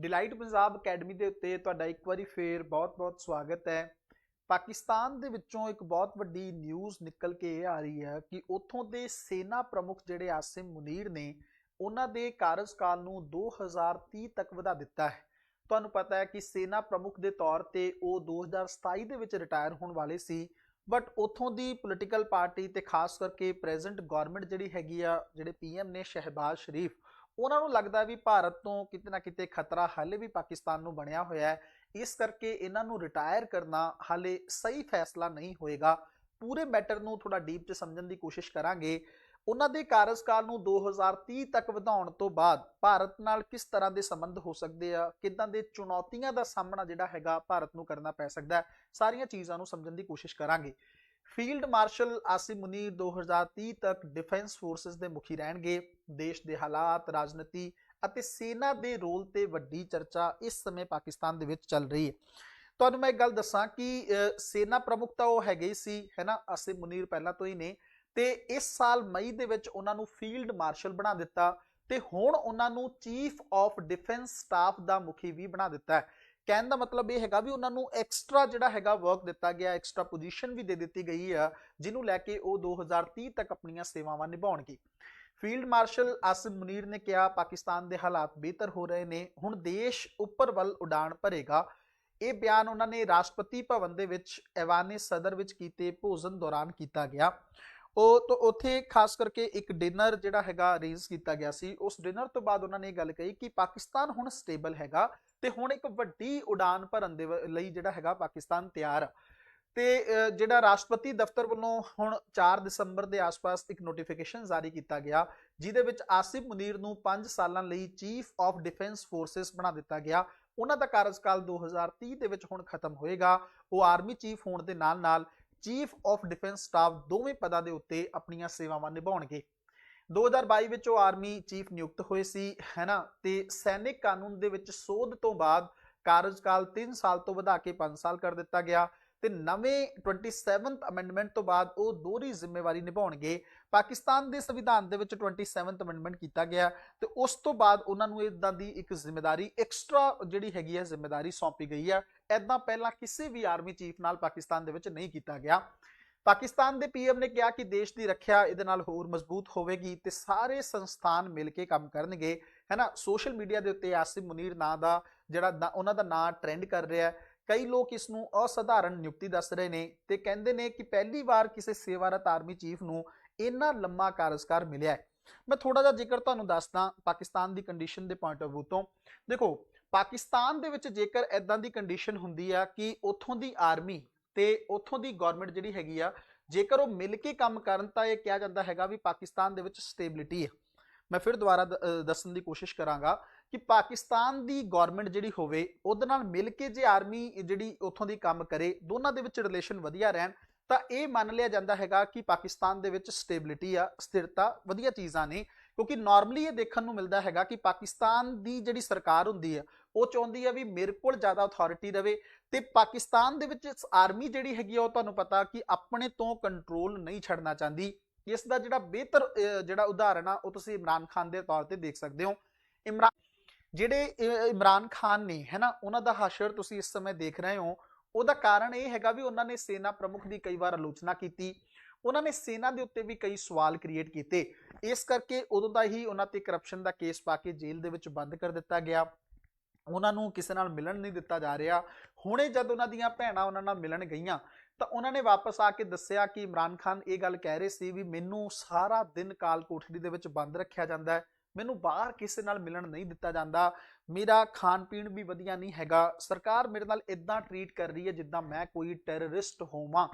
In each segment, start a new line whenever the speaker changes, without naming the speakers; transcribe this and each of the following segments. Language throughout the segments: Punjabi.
ਡਿਲਾਈਟ ਪੰਜਾਬ ਅਕੈਡਮੀ ਦੇ ਉੱਤੇ ਤੁਹਾਡਾ ਇੱਕ ਵਾਰੀ ਫੇਰ ਬਹੁਤ-ਬਹੁਤ ਸਵਾਗਤ ਹੈ। ਪਾਕਿਸਤਾਨ ਦੇ ਵਿੱਚੋਂ ਇੱਕ ਬਹੁਤ ਵੱਡੀ ਨਿਊਜ਼ ਨਿਕਲ ਕੇ ਇਹ ਆ ਰਹੀ ਹੈ ਕਿ ਉੱਥੋਂ ਦੇ ਸੈਨਾ ਪ੍ਰਮੁੱਖ ਜਿਹੜੇ ਆਸਿਮ ਮੁਨੀਰ ਨੇ, ਉਹਨਾਂ ਦੇ ਕਾਰਜਕਾਲ ਨੂੰ 2030 ਤੱਕ ਵਧਾ ਦਿੱਤਾ ਹੈ। ਤੁਹਾਨੂੰ ਪਤਾ ਹੈ ਕਿ ਸੈਨਾ ਪ੍ਰਮੁੱਖ ਦੇ ਤੌਰ ਤੇ ਉਹ 2027 ਦੇ ਵਿੱਚ ਰਿਟਾਇਰ ਹੋਣ ਵਾਲੇ ਸੀ ਬਟ ਉਥੋਂ ਦੀ ਪੋਲੀਟੀਕਲ ਪਾਰਟੀ ਤੇ ਖਾਸ ਕਰਕੇ ਪ੍ਰੈਜ਼ੈਂਟ ਗਵਰਨਮੈਂਟ ਜਿਹੜੀ ਹੈਗੀ ਆ, ਜਿਹੜੇ ਪੀਐਮ ਨੇ ਸ਼ਹਿਬਾਜ਼ ਸ਼ਰੀਫ ਉਹਨਾਂ ਨੂੰ ਲੱਗਦਾ ਵੀ ਭਾਰਤ ਤੋਂ ਕਿਤੇ ਨਾ ਕਿਤੇ ਖਤਰਾ ਹਾਲੇ ਵੀ ਪਾਕਿਸਤਾਨ ਨੂੰ ਬਣਿਆ ਹੋਇਆ ਹੈ। ਇਸ ਕਰਕੇ ਇਹਨਾਂ ਨੂੰ ਰਿਟਾਇਰ ਕਰਨਾ ਹਾਲੇ ਸਹੀ ਫੈਸਲਾ ਨਹੀਂ ਹੋਏਗਾ। ਪੂਰੇ ਮੈਟਰ ਨੂੰ ਥੋੜਾ ਡੀਪ ਚ ਸਮਝਣ ਦੀ ਕੋਸ਼ਿਸ਼ ਕਰਾਂਗੇ। ਉਹਨਾਂ ਦੇ ਕਾਰਜਕਾਲ ਨੂੰ 2030 ਤੱਕ ਵਧਾਉਣ ਤੋਂ ਬਾਅਦ ਭਾਰਤ ਨਾਲ ਕਿਸ ਤਰ੍ਹਾਂ ਦੇ ਸੰਬੰਧ ਹੋ ਸਕਦੇ ਆ, ਕਿਦਾਂ ਦੇ ਚੁਣੌਤੀਆਂ ਦਾ ਸਾਹਮਣਾ ਜਿਹੜਾ ਹੈਗਾ ਭਾਰਤ ਨੂੰ ਕਰਨਾ ਪੈ ਸਕਦਾ ਸਾਰੀਆਂ ਚੀਜ਼ਾਂ ਨੂੰ ਸਮਝਣ ਦੀ ਕੋਸ਼ਿਸ਼ ਕਰਾਂਗੇ। ਫੀਲਡ ਮਾਰਸ਼ਲ ਆਸਿਮ ਮੁਨੀਰ 2030 ਤੱਕ ਡਿਫੈਂਸ ਫੋਰਸਸ ਦੇ ਮੁਖੀ ਰਹਿਣਗੇ। ਦੇਸ਼ ਦੇ ਹਾਲਾਤ, ਰਾਜਨੀਤੀ ਅਤੇ ਸੈਨਾ ਦੇ ਰੋਲ ਤੇ ਵੱਡੀ ਚਰਚਾ ਇਸ ਸਮੇਂ ਪਾਕਿਸਤਾਨ ਦੇ ਵਿੱਚ ਚੱਲ ਰਹੀ ਹੈ। ਤੁਹਾਨੂੰ ਮੈਂ ਇੱਕ ਗੱਲ ਦੱਸਾਂ ਕਿ ਸੈਨਾ ਪ੍ਰਮੁੱਖ ਤਾਂ ਉਹ ਹੈਗੇ ਹੀ ਸੀ, ਹੈਨਾ? ਆਸਿਮ ਮੁਨੀਰ ਪਹਿਲਾਂ ਤੋਂ ਹੀ ਨੇ। ਤੇ ਇਸ ਸਾਲ ਮਈ ਦੇ ਵਿੱਚ ਉਹਨਾਂ ਨੂੰ ਫੀਲਡ ਮਾਰਸ਼ਲ ਬਣਾ ਦਿੱਤਾ ਤੇ ਹੁਣ ਉਹਨਾਂ ਨੂੰ ਚੀਫ ਆਫ ਡਿਫੈਂਸ ਸਟਾਫ ਦਾ ਮੁਖੀ ਵੀ ਬਣਾ ਦਿੱਤਾ ਹੈ। ਕਹਿਣ ਦਾ ਮਤਲਬ ਇਹ ਹੈਗਾ ਵੀ ਉਹਨਾਂ ਨੂੰ ਐਕਸਟਰਾ ਜਿਹੜਾ ਹੈਗਾ ਵਰਕ ਦਿੱਤਾ ਗਿਆ ਐਕਸਟਰਾ ਪੋਜੀਸ਼ਨ ਵੀ ਦੇ ਦਿੱਤੀ ਗਈ ਆ, ਜਿਹਨੂੰ ਲੈ ਕੇ ਉਹ 2030 ਤੱਕ ਆਪਣੀਆਂ ਸੇਵਾਵਾਂ ਨਿਭਾਉਣਗੇ। ਫੀਲਡ ਮਾਰਸ਼ਲ ਆਸਿਮ ਮੁਨੀਰ ਨੇ ਕਿਹਾ, ਪਾਕਿਸਤਾਨ ਦੇ ਹਾਲਾਤ ਬਿਹਤਰ ਹੋ ਰਹੇ ਨੇ, ਹੁਣ ਦੇਸ਼ ਉੱਪਰ ਵੱਲ ਉਡਾਣ ਭਰੇਗਾ। ਇਹ ਬਿਆਨ ਉਹਨਾਂ ਨੇ ਰਾਸ਼ਟਰਪਤੀ ਭਵਨ ਦੇ ਵਿੱਚ ਐਵਾਨੇ ਸਦਰ ਵਿੱਚ ਕੀਤੇ ਭੋਜਨ ਦੌਰਾਨ ਕੀਤਾ ਗਿਆ। ਉਹ ਤੋਂ ਉੱਥੇ ਖਾਸ ਕਰਕੇ ਇੱਕ ਡਿਨਰ ਜਿਹੜਾ ਹੈਗਾ ਅਰੇਂਜ ਕੀਤਾ ਗਿਆ ਸੀ। ਉਸ ਡਿਨਰ ਤੋਂ ਬਾਅਦ ਉਹਨਾਂ ਨੇ ਇਹ ਗੱਲ ਕਹੀ ਕਿ ਪਾਕਿਸਤਾਨ ਹੁਣ ਸਟੇਬਲ ਹੈਗਾ ਤੇ ਹੁਣ ਇੱਕ ਵੱਡੀ ਉਡਾਨ ਭਰਨ ਦੇ ਲਈ ਜਿਹੜਾ ਹੈਗਾ ਪਾਕਿਸਤਾਨ ਤਿਆਰ ਆ। ਤੇ ਜਿਹੜਾ ਰਾਸ਼ਟਰਪਤੀ ਦਫ਼ਤਰ ਵੱਲੋਂ ਹੁਣ 4 ਦਸੰਬਰ ਦੇ ਆਸ-ਪਾਸ ਇੱਕ ਨੋਟੀਫਿਕੇਸ਼ਨ ਜਾਰੀ ਕੀਤਾ ਗਿਆ, ਜਿਹਦੇ ਵਿੱਚ ਆਸਿਫ ਮੁਨੀਰ ਨੂੰ 5 ਸਾਲਾਂ ਲਈ ਚੀਫ ਆਫ ਡਿਫੈਂਸ ਫੋਰਸਸ ਬਣਾ ਦਿੱਤਾ ਗਿਆ। ਉਹਨਾਂ ਦਾ ਕਾਰਜਕਾਲ 2030 ਦੇ ਵਿੱਚ ਹੁਣ ਖਤਮ ਹੋਏਗਾ। ਉਹ ਆਰਮੀ ਚੀਫ ਹੋਣ ਦੇ ਨਾਲ-ਨਾਲ ਚੀਫ ਆਫ ਡਿਫੈਂਸ ਸਟਾਫ ਦੋਵੇਂ ਪਦਾਂ ਦੇ ਉੱਤੇ ਆਪਣੀਆਂ ਸੇਵਾਵਾਂ ਨਿਭਾਉਣਗੇ। 2022 ਵਿੱਚ ਉਹ ਆਰਮੀ ਚੀਫ ਨਿਯੁਕਤ ਹੋਏ ਸੀ, ਹੈਨਾ? ਤੇ ਸੈਨਿਕ ਕਾਨੂੰਨ ਦੇ ਵਿੱਚ ਸੋਧ ਤੋਂ ਬਾਅਦ ਕਾਰਜਕਾਲ 3 ਸਾਲ ਤੋਂ ਵਧਾ ਕੇ 5 ਸਾਲ ਕਰ ਦਿੱਤਾ ਗਿਆ। ਤੇ ਨਵੇਂ 27th ਅਮੈਂਡਮੈਂਟ ਤੋਂ ਬਾਅਦ ਉਹ ਦੋਹਰੀ ਜ਼ਿੰਮੇਵਾਰੀ ਨਿਭਾਉਣਗੇ। ਪਾਕਿਸਤਾਨ ਦੇ ਸੰਵਿਧਾਨ ਦੇ ਵਿੱਚ 27th ਅਮੈਂਡਮੈਂਟ ਕੀਤਾ ਗਿਆ ਤੇ ਉਸ ਤੋਂ ਬਾਅਦ ਉਹਨਾਂ ਨੂੰ ਇਦਾਂ ਦੀ ਇੱਕ ਜ਼ਿੰਮੇਵਾਰੀ ਐਕਸਟਰਾ ਜਿਹੜੀ ਹੈਗੀ ਹੈ, ਜ਼ਿੰਮੇਵਾਰੀ ਸੌਂਪੀ ਗਈ ਹੈ ਐਦਾਂ ਪਹਿਲਾਂ ਕਿਸੇ ਵੀ ਆਰਮੀ ਚੀਫ ਨਾਲ ਪਾਕਿਸਤਾਨ ਦੇ ਵਿੱਚ ਨਹੀਂ ਕੀਤਾ ਗਿਆ। ਪਾਕਿਸਤਾਨ ਦੇ ਪੀਐਮ ਨੇ ਕਿਹਾ ਕਿ ਦੇਸ਼ ਦੀ ਰੱਖਿਆ ਇਹਦੇ ਨਾਲ ਹੋਰ ਮਜ਼ਬੂਤ ਹੋਵੇਗੀ ਤੇ ਸਾਰੇ ਸੰਸਥਾਨ ਮਿਲ ਕੇ ਕੰਮ ਕਰਨਗੇ। ਹੈਨਾ, ਸੋਸ਼ਲ ਮੀਡੀਆ ਦੇ ਉੱਤੇ ਆਸਿਮ ਮੁਨੀਰ ਨਾਂ ਦਾ ਜਿਹੜਾ ਉਹਨਾਂ ਦਾ ਨਾਂ ਟ੍ਰੈਂਡ ਕਰ ਰਿਹਾ ਹੈ। ਕਈ ਲੋਕ ਇਸ ਨੂੰ ਅਸਧਾਰਨ ਨਿਯੁਕਤੀ ਦੱਸ ਰਹੇ ਨੇ ਤੇ ਕਹਿੰਦੇ ਨੇ ਕਿ ਪਹਿਲੀ ਵਾਰ ਕਿਸੇ ਸੇਵਾਰਤ ਆਰਮੀ ਚੀਫ ਨੂੰ ਇੰਨਾ ਲੰਮਾ ਕਾਰਜਕਾਰ ਮਿਲਿਆ ਹੈ। ਮੈਂ ਥੋੜਾ ਜਿਹਾ ਜ਼ਿਕਰ ਤੁਹਾਨੂੰ ਦੱਸਦਾ ਪਾਕਿਸਤਾਨ ਦੀ ਕੰਡੀਸ਼ਨ ਦੇ ਪੁਆਇੰਟ ਆਫ View ਤੋਂ। ਦੇਖੋ, ਪਾਕਿਸਤਾਨ ਦੇ ਵਿੱਚ ਜੇਕਰ ਐਦਾਂ ਦੀ ਕੰਡੀਸ਼ਨ ਹੁੰਦੀ ਆ ਕਿ ਉੱਥੋਂ ਦੀ ਆਰਮੀ ਤੇ ਉੱਥੋਂ ਦੀ ਗਵਰਨਮੈਂਟ ਜਿਹੜੀ ਹੈਗੀ ਆ, ਜੇਕਰ ਉਹ ਮਿਲ ਕੇ ਕੰਮ ਕਰਨ ਤਾਂ ਇਹ ਕਿਹਾ ਜਾਂਦਾ ਹੈਗਾ ਵੀ ਪਾਕਿਸਤਾਨ ਦੇ ਵਿੱਚ ਸਟੇਬਿਲਿਟੀ ਹੈ। ਮੈਂ ਫਿਰ ਦੁਬਾਰਾ ਦੱਸਣ ਦੀ ਕੋਸ਼ਿਸ਼ ਕਰਾਂਗਾ ਕਿ ਪਾਕਿਸਤਾਨ ਦੀ ਗਵਰਨਮੈਂਟ ਜਿਹੜੀ ਹੋਵੇ, ਉਹਦੇ ਨਾਲ ਮਿਲ ਕੇ ਜੇ ਆਰਮੀ ਜਿਹੜੀ ਉੱਥੋਂ ਦੀ ਕੰਮ ਕਰੇ, ਦੋਨਾਂ ਦੇ ਵਿੱਚ ਰਿਲੇਸ਼ਨ ਵਧੀਆ ਰਹਿਣ, ਤਾਂ ਇਹ ਮੰਨ ਲਿਆ ਜਾਂਦਾ ਹੈਗਾ ਕਿ ਪਾਕਿਸਤਾਨ ਦੇ ਵਿੱਚ ਸਟੇਬਿਲਿਟੀ ਆ, ਸਥਿਰਤਾ, ਵਧੀਆ ਚੀਜ਼ਾਂ ਨੇ। ਕਿਉਂਕਿ ਨਾਰਮਲੀ ਇਹ ਦੇਖਣ ਨੂੰ ਮਿਲਦਾ ਹੈਗਾ ਕਿ ਪਾਕਿਸਤਾਨ ਦੀ ਜਿਹੜੀ ਸਰਕਾਰ ਹੁੰਦੀ ਹੈ ਉਹ ਚਾਹੁੰਦੀ ਹੈ ਵੀ ਮੇਰੇ ਕੋਲ ਜ਼ਿਆਦਾ ਅਥਾਰਟੀ ਰਵੇ ਤੇ ਪਾਕਿਸਤਾਨ ਦੇ ਵਿੱਚ ਆਰਮੀ ਜਿਹੜੀ ਹੈਗੀ ਆ, ਉਹ ਤੁਹਾਨੂੰ ਪਤਾ ਕਿ ਆਪਣੇ ਤੋਂ ਕੰਟਰੋਲ ਨਹੀਂ ਛੱਡਣਾ ਚਾਹੁੰਦੀ। ਇਸ ਦਾ ਜਿਹੜਾ ਬਿਹਤਰ ਜਿਹੜਾ ਉਦਾਹਰਣ ਆ, ਉਹ ਤੁਸੀਂ ਇਮਰਾਨ ਖਾਨ ਦੇ ਤੌਰ ਤੇ ਦੇਖ ਸਕਦੇ ਹੋ। ਇਮਰਾਨ ਜਿਹੜੇ ਇਮਰਾਨ ਖਾਨ ਨੇ ਹੈਨਾ ਉਹਨਾਂ ਦਾ ਹਸ਼ਰ ਤੁਸੀਂ ਇਸ ਸਮੇਂ ਦੇਖ ਰਹੇ ਹੋ, ਉਹਦਾ ਕਾਰਨ ਇਹ ਹੈਗਾ ਵੀ ਉਹਨਾਂ ਨੇ ਸੈਨਾ ਪ੍ਰਮੁੱਖ ਦੀ ਕਈ ਵਾਰ ਆਲੋਚਨਾ ਕੀਤੀ, ਉਹਨਾਂ ਨੇ ਸੈਨਾ ਦੇ ਉੱਤੇ ਵੀ ਕਈ ਸਵਾਲ ਕ੍ਰੀਏਟ ਕੀਤੇ, ਇਸ ਕਰਕੇ ਉਦੋਂ ਦਾ ਹੀ ਉਹਨਾਂ ਤੇ ਕਰਪਸ਼ਨ ਦਾ ਕੇਸ ਪਾ ਕੇ ਜੇਲ੍ਹ ਦੇ ਵਿੱਚ ਬੰਦ ਕਰ ਦਿੱਤਾ ਗਿਆ, ਉਹਨਾਂ ਨੂੰ ਕਿਸੇ ਨਾਲ ਮਿਲਣ ਨਹੀਂ ਦਿੱਤਾ ਜਾ ਰਿਹਾ, ਹੁਣੇ ਜਦ ਉਹਨਾਂ ਦੀਆਂ ਭੈਣਾਂ ਉਹਨਾਂ ਨਾਲ ਮਿਲਣ ਗਈਆਂ, ਤਾਂ ਉਹਨਾਂ ਨੇ ਵਾਪਸ ਆ ਕੇ ਦੱਸਿਆ ਕਿ ਇਮਰਾਨ ਖਾਨ ਇਹ ਗੱਲ ਕਹਿ ਰਹੇ ਸੀ ਵੀ ਮੈਨੂੰ ਸਾਰਾ ਦਿਨ ਕਾਲ ਕੋਠੜੀ ਦੇ ਵਿੱਚ ਬੰਦ ਰੱਖਿਆ ਜਾਂਦਾ ਹੈ ਮੈਨੂੰ ਬਾਹਰ ਕਿਸੇ ਨਾਲ ਮਿਲਣ ਨਹੀਂ ਦਿੱਤਾ ਜਾਂਦਾ। ਮੇਰਾ ਖਾਣ ਪੀਣ ਵੀ ਵਧੀਆ ਨਹੀਂ ਹੈਗਾ। ਸਰਕਾਰ ਮੇਰੇ ਨਾਲ ਇਦਾਂ ਟਰੀਟ ਕਰ ਰਹੀ ਹੈ ਜਿੱਦਾਂ ਮੈਂ ਕੋਈ ਟੈਰਰਿਸਟ ਹੋਵਾਂ।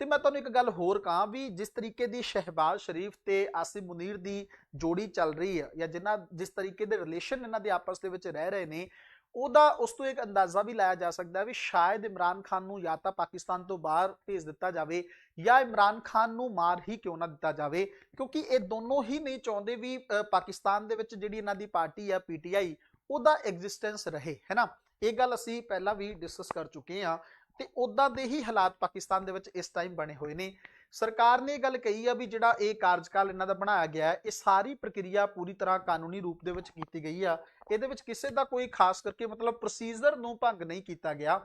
ਤੇ ਮੈਂ ਤੁਹਾਨੂੰ ਇੱਕ ਗੱਲ ਹੋਰ ਕਹਾਂ ਵੀ ਜਿਸ ਤਰੀਕੇ ਦੀ ਸ਼ਹਿਬਾਜ਼ ਸ਼ਰੀਫ ਤੇ ਆਸਿਮ ਮੁਨੀਰ ਦੀ ਜੋੜੀ ਚੱਲ ਰਹੀ ਹੈ ਜਾਂ ਜਿਨ੍ਹਾਂ ਜਿਸ ਤਰੀਕੇ ਦੇ ਰਿਲੇਸ਼ਨ ਇਹਨਾਂ ਦੇ ਆਪਸ ਦੇ ਵਿੱਚ ਰਹਿ ਰਹੇ ਨੇ ਉਹਦਾ ਉਸ ਤੋਂ ਇੱਕ ਅੰਦਾਜ਼ਾ ਵੀ ਲਾਇਆ ਜਾ ਸਕਦਾ ਹੈ ਵੀ ਸ਼ਾਇਦ ਇਮਰਾਨ ਖਾਨ ਨੂੰ ਜਾਂ ਤਾਂ ਪਾਕਿਸਤਾਨ ਤੋਂ ਬਾਹਰ ਭੇਜ ਦਿੱਤਾ ਜਾਵੇ ਜਾਂ ਇਮਰਾਨ ਖਾਨ ਨੂੰ ਮਾਰ ਹੀ ਕਿਉਂ ਨਾ ਦਿੱਤਾ ਜਾਵੇ, ਕਿਉਂਕਿ ਇਹ ਦੋਨੋਂ ਹੀ ਨਹੀਂ ਚਾਹੁੰਦੇ ਵੀ ਪਾਕਿਸਤਾਨ ਦੇ ਵਿੱਚ ਜਿਹੜੀ ਇਹਨਾਂ ਦੀ ਪਾਰਟੀ ਆ ਪੀਟੀਆਈ ਉਹਦਾ ਐਗਜ਼ਿਸਟੈਂਸ ਰਹੇ, ਹੈ ਨਾ? ਇਹ ਗੱਲ ਅਸੀਂ ਪਹਿਲਾਂ ਵੀ ਡਿਸਕਸ ਕਰ ਚੁੱਕੇ ਹਾਂ ਤੇ ਉਦਾਂ ਦੇ ਹੀ ਹਾਲਾਤ ਪਾਕਿਸਤਾਨ ਦੇ ਵਿੱਚ ਇਸ ਟਾਈਮ ਬਣੇ ਹੋਏ ਨੇ। ਸਰਕਾਰ ਨੇ ਇਹ ਗੱਲ ਕਹੀ ਆ ਵੀ ਜਿਹੜਾ ਇਹ ਕਾਰਜਕਾਲ ਇਹਨਾਂ ਦਾ ਬਣਾਇਆ ਗਿਆ ਹੈ, ਇਹ ਸਾਰੀ ਪ੍ਰਕਿਰਿਆ ਪੂਰੀ ਤਰ੍ਹਾਂ ਕਾਨੂੰਨੀ ਰੂਪ ਦੇ ਵਿੱਚ ਕੀਤੀ ਗਈ ਆ। ਇਹਦੇ ਵਿੱਚ ਕਿਸੇ ਦਾ ਕੋਈ ਖਾਸ ਕਰਕੇ ਮਤਲਬ ਪ੍ਰੋਸੀਜਰ ਨੂੰ ਭੰਗ ਨਹੀਂ ਕੀਤਾ ਗਿਆ।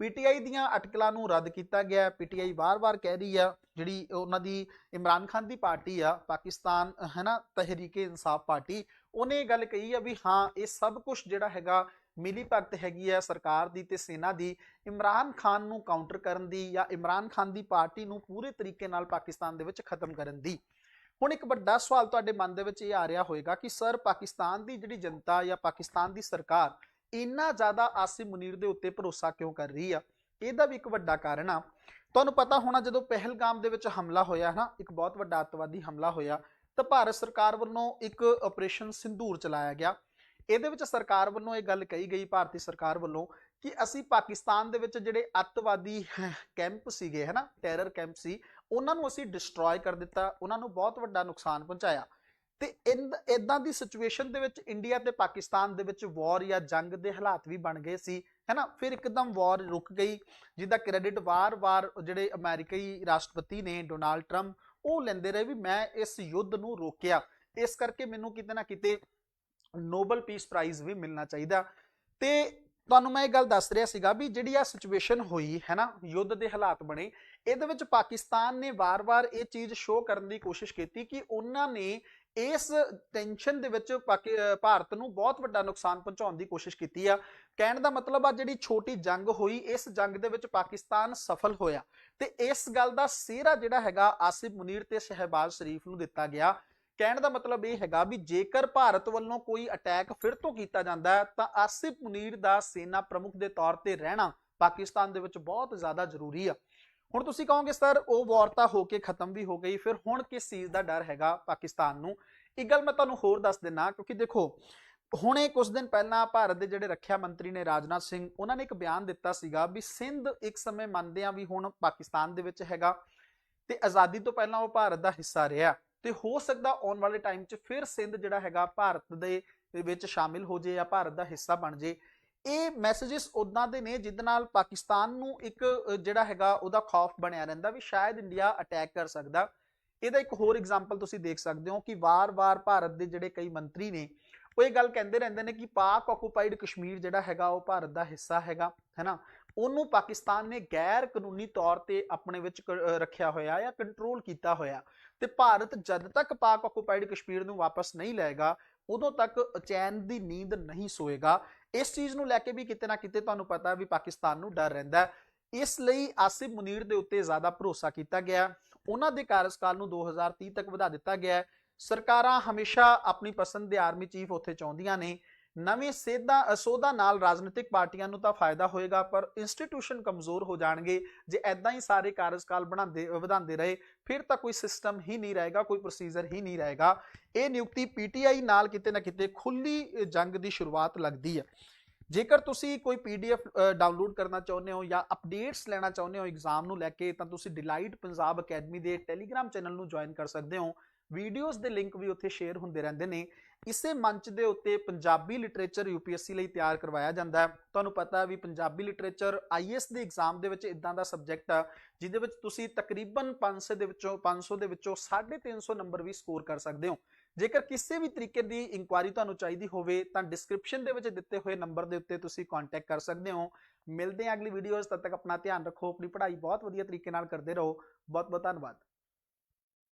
ਪੀਟੀਆਈ ਦੀਆਂ ਅਟਕਲਾਂ ਨੂੰ ਰੱਦ ਕੀਤਾ ਗਿਆ। ਪੀਟੀਆਈ ਵਾਰ-ਵਾਰ ਕਹਿ ਰਹੀ ਆ, ਜਿਹੜੀ ਉਹਨਾਂ ਦੀ ਇਮਰਾਨ ਖਾਨ ਦੀ ਪਾਰਟੀ ਆ, ਪਾਕਿਸਤਾਨ ਹੈ ਨਾ ਤਹਿਰੀਕੇ ਇਨਸਾਫ ਪਾਰਟੀ, ਉਹਨੇ ਇਹ ਗੱਲ ਕਹੀ ਆ ਵੀ ਹਾਂ, ਇਹ ਸਭ ਕੁਝ ਜਿਹੜਾ ਹੈਗਾ ਮਿਲੀ ਭਗਤ ਹੈਗੀ ਆ ਸਰਕਾਰ ਦੀ ਤੇ ਸੈਨਾ ਦੀ, ਇਮਰਾਨ ਖਾਨ ਨੂੰ ਕਾਊਂਟਰ ਕਰਨ ਦੀ ਜਾਂ ਇਮਰਾਨ ਖਾਨ ਦੀ ਪਾਰਟੀ ਨੂੰ ਪੂਰੇ ਤਰੀਕੇ ਨਾਲ ਪਾਕਿਸਤਾਨ ਦੇ ਵਿੱਚ ਖਤਮ ਕਰਨ ਦੀ। ਹੁਣ ਇੱਕ ਵੱਡਾ ਸਵਾਲ ਤੁਹਾਡੇ ਮਨ ਦੇ ਵਿੱਚ ਇਹ ਆ ਰਿਹਾ ਹੋਵੇਗਾ ਕਿ ਸਰ ਪਾਕਿਸਤਾਨ ਦੀ ਜਿਹੜੀ ਜਨਤਾ ਜਾਂ ਪਾਕਿਸਤਾਨ ਦੀ ਸਰਕਾਰ ਇੰਨਾ ਜ਼ਿਆਦਾ ਆਸਿਮ ਮੁਨੀਰ ਦੇ ਉੱਤੇ ਭਰੋਸਾ ਕਿਉਂ ਕਰ ਰਹੀ ਆ? ਇਹਦਾ ਵੀ ਇੱਕ ਵੱਡਾ ਕਾਰਨ ਆ। ਤੁਹਾਨੂੰ ਪਤਾ ਹੋਣਾ ਜਦੋਂ ਪਹਿਲਗਾਮ ਦੇ ਵਿੱਚ ਹਮਲਾ ਹੋਇਆ ਨਾ, ਇੱਕ ਬਹੁਤ ਵੱਡਾ ਅੱਤਵਾਦੀ ਹਮਲਾ ਹੋਇਆ, ਤਾਂ ਭਾਰਤ ਸਰਕਾਰ ਵੱਲੋਂ ਇੱਕ ਆਪਰੇਸ਼ਨ ਸਿੰਧੂਰ ਚਲਾਇਆ ਗਿਆ। ਇਹਦੇ ਵਿੱਚ ਸਰਕਾਰ ਵੱਲੋਂ ਇਹ ਗੱਲ ਕਹੀ ਗਈ, ਭਾਰਤੀ ਸਰਕਾਰ ਵੱਲੋਂ ਕਿ ਅਸੀਂ ਪਾਕਿਸਤਾਨ ਦੇ ਵਿੱਚ ਜਿਹੜੇ ਅੱਤਵਾਦੀ ਕੈਂਪ ਸੀਗੇ, ਹਨਾ ਟੈਰਰ ਕੈਂਪ ਸੀ, ਉਹਨਾਂ ਨੂੰ ਅਸੀਂ ਡਿਸਟਰੋਏ ਕਰ ਦਿੱਤਾ, ਉਹਨਾਂ ਨੂੰ ਬਹੁਤ ਵੱਡਾ ਨੁਕਸਾਨ ਪਹੁੰਚਾਇਆ। ਤੇ ਇਦਾਂ ਦੀ ਸਿਚੁਏਸ਼ਨ ਦੇ ਵਿੱਚ ਇੰਡੀਆ ਤੇ ਪਾਕਿਸਤਾਨ ਦੇ ਵਿੱਚ ਵਾਰ ਜਾਂ ਜੰਗ ਦੇ ਹਾਲਾਤ ਵੀ ਬਣ ਗਏ ਸੀ, ਹੈਨਾ, ਫਿਰ ਇੱਕਦਮ ਵਾਰ ਰੁਕ ਗਈ ਜਿਹਦਾ ਕ੍ਰੈਡਿਟ ਵਾਰ-ਵਾਰ ਜਿਹੜੇ ਅਮਰੀਕਈ ਰਾਸ਼ਟਰਪਤੀ ਨੇ ਡੋਨਾਲਡ ਟਰੰਪ ਉਹ ਲੈਂਦੇ ਰਹੇ ਵੀ ਮੈਂ ਇਸ ਯੁੱਧ ਨੂੰ ਰੋਕਿਆ। ਇਸ ਕਰਕੇ ਮੈਨੂੰ ਕਿਤੇ ਨਾ ਕਿਤੇ ਨੋਬਲ ਪੀਸ ਪ੍ਰਾਈਜ਼ ਵੀ ਮਿਲਣਾ ਚਾਹੀਦਾ। ਤੇ ਤੁਹਾਨੂੰ ਮੈਂ ਇਹ ਗੱਲ ਦੱਸ ਰਿਹਾ ਸੀਗਾ ਵੀ ਜਿਹੜੀ ਆ ਸਿਚੁਏਸ਼ਨ ਹੋਈ, ਹੈ ਨਾ, ਯੁੱਧ ਦੇ ਹਾਲਾਤ ਬਣੇ, ਇਹਦੇ ਵਿੱਚ ਪਾਕਿਸਤਾਨ ਨੇ ਵਾਰ-ਵਾਰ ਇਹ ਚੀਜ਼ ਸ਼ੋਅ ਕਰਨ ਦੀ ਕੋਸ਼ਿਸ਼ ਕੀਤੀ ਕਿ ਉਹਨਾਂ ਨੇ ਇਸ ਟੈਨਸ਼ਨ ਦੇ ਵਿੱਚ ਭਾਰਤ ਨੂੰ ਬਹੁਤ ਵੱਡਾ ਨੁਕਸਾਨ ਪਹੁੰਚਾਉਣ ਦੀ ਕੋਸ਼ਿਸ਼ ਕੀਤੀ ਆ। ਕਹਿਣ ਦਾ ਮਤਲਬ ਆ ਜਿਹੜੀ ਛੋਟੀ ਜੰਗ ਹੋਈ, ਇਸ ਜੰਗ ਦੇ ਵਿੱਚ ਪਾਕਿਸਤਾਨ ਸਫਲ ਹੋਇਆ। ਤੇ ਇਸ ਗੱਲ ਦਾ ਸਿਹਰਾ ਜਿਹੜਾ ਹੈਗਾ ਆਸਿਫ ਮੁਨੀਰ ਤੇ ਸ਼ਹਿਬਾਜ਼ ਸ਼ਰੀਫ ਨੂੰ ਦਿੱਤਾ ਗਿਆ। ਕਹਿਣ ਦਾ ਮਤਲਬ ਇਹ ਹੈਗਾ ਵੀ ਜੇਕਰ ਭਾਰਤ ਵੱਲੋਂ ਕੋਈ ਅਟੈਕ ਫਿਰ ਤੋਂ ਕੀਤਾ ਜਾਂਦਾ ਹੈ, ਤਾਂ ਆਸਿਫ ਮੁਨੀਰ ਦਾ ਸੈਨਾ ਪ੍ਰਮੁੱਖ ਦੇ ਤੌਰ ਤੇ ਰਹਿਣਾ ਪਾਕਿਸਤਾਨ ਦੇ ਵਿੱਚ ਬਹੁਤ ਜ਼ਿਆਦਾ ਜ਼ਰੂਰੀ ਆ। ਹੁਣ ਤੁਸੀਂ ਕਹੋਗੇ, ਸਰ, ਉਹ ਵਾਰ ਤਾਂ ਹੋ ਕੇ ਖਤਮ ਵੀ ਹੋ ਗਈ। ਫਿਰ ਹੁਣ ਕਿਸ ਚੀਜ਼ ਦਾ ਡਰ ਹੈਗਾ ਪਾਕਿਸਤਾਨ ਨੂੰ? ਇੱਕ ਗੱਲ ਮੈਂ ਤੁਹਾਨੂੰ ਹੋਰ ਦੱਸ ਦਿੰਨਾ ਕਿਉਂਕਿ ਦੇਖੋ, ਹੁਣੇ ਕੁਝ ਦਿਨ ਪਹਿਲਾਂ ਭਾਰਤ ਦੇ ਜਿਹੜੇ ਰੱਖਿਆ ਮੰਤਰੀ ਨੇ ਰਾਜਨਾਥ ਸਿੰਘ, ਉਹਨਾਂ ਨੇ ਇੱਕ ਬਿਆਨ ਦਿੱਤਾ ਸੀਗਾ ਵੀ ਸਿੰਧ ਇੱਕ ਸਮੇਂ ਮੰਨਦੇ ਆ ਵੀ ਹੁਣ ਪਾਕਿਸਤਾਨ ਦੇ ਵਿੱਚ ਹੈਗਾ ਤੇ ਆਜ਼ਾਦੀ ਤੋਂ ਪਹਿਲਾਂ ਉਹ ਭਾਰਤ ਦਾ ਹਿੱਸਾ ਰਿਹਾ। ਤੇ ਹੋ ਸਕਦਾ ਆਉਣ ਵਾਲੇ ਟਾਈਮ 'ਚ ਫਿਰ ਸਿੰਧ ਜਿਹੜਾ ਹੈਗਾ ਭਾਰਤ ਦੇ ਵਿੱਚ ਸ਼ਾਮਿਲ ਹੋ ਜੇ ਜਾਂ ਭਾਰਤ ਦਾ ਹਿੱਸਾ ਬਣ ਜੇ। ਇਹ ਮੈਸੇजेस ਉਦਾਂ ਦੇ ਨੇ ਜਿੱਦ ਨਾਲ ਪਾਕਿਸਤਾਨ ਨੂੰ ਇੱਕ ਜਿਹੜਾ ਹੈਗਾ ਉਹਦਾ ਖੌਫ ਬਣਿਆ ਰਹਿੰਦਾ ਵੀ ਸ਼ਾਇਦ ਇੰਡੀਆ ਅਟੈਕ ਕਰ ਸਕਦਾ। ਇਹਦਾ ਇੱਕ ਹੋਰ ਐਗਜ਼ਾਮਪਲ ਤੁਸੀਂ ਦੇਖ ਸਕਦੇ ਹੋ ਕਿ ਵਾਰ-ਵਾਰ ਭਾਰਤ ਦੇ ਜਿਹੜੇ ਕਈ ਮੰਤਰੀ ਨੇ, ਉਹ ਇਹ ਗੱਲ ਕਹਿੰਦੇ ਰਹਿੰਦੇ ਨੇ ਕਿ ਪਾਕ ਆਕੂਪਾਈਡ ਕਸ਼ਮੀਰ ਜਿਹੜਾ ਹੈਗਾ ਉਹ ਭਾਰਤ ਦਾ ਹਿੱਸਾ ਹੈਗਾ ਹੈਨਾ ਉਹਨੂੰ ਪਾਕਿਸਤਾਨ ਨੇ ਗੈਰ ਕਾਨੂੰਨੀ ਤੌਰ ਤੇ ਆਪਣੇ ਵਿੱਚ ਰੱਖਿਆ ਹੋਇਆ ਜਾਂ ਕੰਟਰੋਲ ਕੀਤਾ ਹੋਇਆ ਤੇ ਭਾਰਤ ਜਦ ਤੱਕ ਪਾਕ ਆਕੂਪਾਈਡ ਕਸ਼ਮੀਰ ਨੂੰ ਵਾਪਸ ਨਹੀਂ ਲਏਗਾ, ਉਦੋਂ ਤੱਕ ਚੈਨ ਦੀ ਨੀਂਦ ਨਹੀਂ ਸੋਏਗਾ। ਇਸ ਚੀਜ਼ ਨੂੰ ਲੈ ਕੇ ਵੀ ਕਿਤੇ ਨਾ ਕਿਤੇ ਤੁਹਾਨੂੰ ਪਤਾ ਵੀ ਪਾਕਿਸਤਾਨ ਨੂੰ ਡਰ ਰਹਿੰਦਾ ਇਸ ਲਈ ਆਸਿਫ ਮੁਨੀਰ ਦੇ ਉੱਤੇ ਜ਼ਿਆਦਾ ਭਰੋਸਾ ਕੀਤਾ ਗਿਆ। ਉਹਨਾਂ ਦੇ ਕਾਰਜਕਾਲ ਨੂੰ 2030 ਤੱਕ ਵਧਾ ਦਿੱਤਾ ਗਿਆ ਸਰਕਾਰਾਂ ਹਮੇਸ਼ਾ ਆਪਣੀ ਪਸੰਦ ਦੇ ਆਰਮੀ ਚੀਫ ਉੱਥੇ ਚਾਹੁੰਦੀਆਂ ਨੇ। ਨਵੇਂ ਸੇਧਾ, ਸੋਧਾ ਨਾਲ ਰਾਜਨੀਤਿਕ ਪਾਰਟੀਆਂ ਨੂੰ ਤਾਂ ਫਾਇਦਾ ਹੋਏਗਾ, ਪਰ ਇੰਸਟੀਟਿਊਸ਼ਨ ਕਮਜ਼ੋਰ ਹੋ ਜਾਣਗੇ। ਜੇ ਐਦਾਂ ਹੀ ਸਾਰੇ ਕਾਰਜਕਾਲ ਬਣਾਉਂਦੇ, ਵਧਾਉਂਦੇ ਰਹੇ, ਫਿਰ ਤਾਂ ਕੋਈ ਸਿਸਟਮ ਹੀ ਨਹੀਂ ਰਹੇਗਾ, ਕੋਈ ਪ੍ਰੋਸੀਜਰ ਹੀ ਨਹੀਂ ਰਹੇਗਾ। ਇਹ ਨਿਯੁਕਤੀ ਪੀਟੀਆਈ ਨਾਲ ਕਿਤੇ ਨਾ ਕਿਤੇ ਖੁੱਲੀ ਜੰਗ ਦੀ ਸ਼ੁਰੂਆਤ ਲੱਗਦੀ ਹੈ। ਜੇਕਰ ਤੁਸੀਂ ਕੋਈ ਪੀਡੀਐਫ ਡਾਊਨਲੋਡ ਕਰਨਾ ਚਾਹੁੰਦੇ ਹੋ ਜਾਂ ਅਪਡੇਟਸ ਲੈਣਾ ਚਾਹੁੰਦੇ ਹੋ ਐਗਜ਼ਾਮ ਨੂੰ ਲੈ ਕੇ, ਤਾਂ ਤੁਸੀਂ ਡਿਲਾਈਟ ਪੰਜਾਬ ਅਕੈਡਮੀ ਦੇ ਟੈਲੀਗ੍ਰam ਚੈਨਲ ਨੂੰ ਜੁਆਇਨ ਕਰ ਸਕਦੇ ਹੋ। ਵੀਡੀਓਜ਼ ਦੇ ਲਿੰਕ ਵੀ ਉੱਥੇ ਸ਼ੇਅਰ ਹੁੰਦੇ ਰਹਿੰਦੇ ਨੇ। ਇਸੇ ਮੰਚ ਦੇ ਉੱਤੇ ਪੰਜਾਬੀ ਲਿਟਰੇਚਰ ਯੂਪੀਐਸਸੀ ਲਈ ਤਿਆਰ ਕਰਵਾਇਆ ਜਾਂਦਾ ਹੈ। ਤੁਹਾਨੂੰ ਪਤਾ ਵੀ ਪੰਜਾਬੀ ਲਿਟਰੇਚਰ ਆਈਐਸ ਦੇ ਐਗਜ਼ਾਮ ਦੇ ਵਿੱਚ ਇਦਾਂ ਦਾ ਸਬਜੈਕਟ ਆ, ਜਿਹਦੇ ਵਿੱਚ ਤੁਸੀਂ ਤਕਰੀਬਨ 500 ਦੇ ਵਿੱਚੋਂ 500 ਦੇ ਵਿੱਚੋਂ 350 ਨੰਬਰ ਵੀ ਸਕੋਰ ਕਰ ਸਕਦੇ ਹੋ। ਜੇਕਰ ਕਿਸੇ ਵੀ ਤਰੀਕੇ ਦੀ ਇਨਕੁਆਇਰੀ ਤੁਹਾਨੂੰ ਚਾਹੀਦੀ ਹੋਵੇ, ਤਾਂ ਡਿਸਕ੍ਰਿਪਸ਼ਨ ਦੇ ਵਿੱਚ ਦਿੱਤੇ ਹੋਏ ਨੰਬਰ ਦੇ ਉੱਤੇ ਤੁਸੀਂ ਕੰਟੈਕਟ ਕਰ ਸਕਦੇ ਹੋ। ਮਿਲਦੇ ਹਾਂ ਅਗਲੀ ਵੀਡੀਓਜ਼ ਤਦ ਤੱਕ ਆਪਣਾ ਧਿਆਨ ਰੱਖੋ। ਆਪਣੀ ਪੜ੍ਹਾਈ ਬਹੁਤ ਵਧੀਆ ਤਰੀਕੇ ਨਾਲ ਕਰਦੇ ਰਹੋ। ਬਹੁਤ ਬਹੁਤ ਧੰਨਵਾਦ।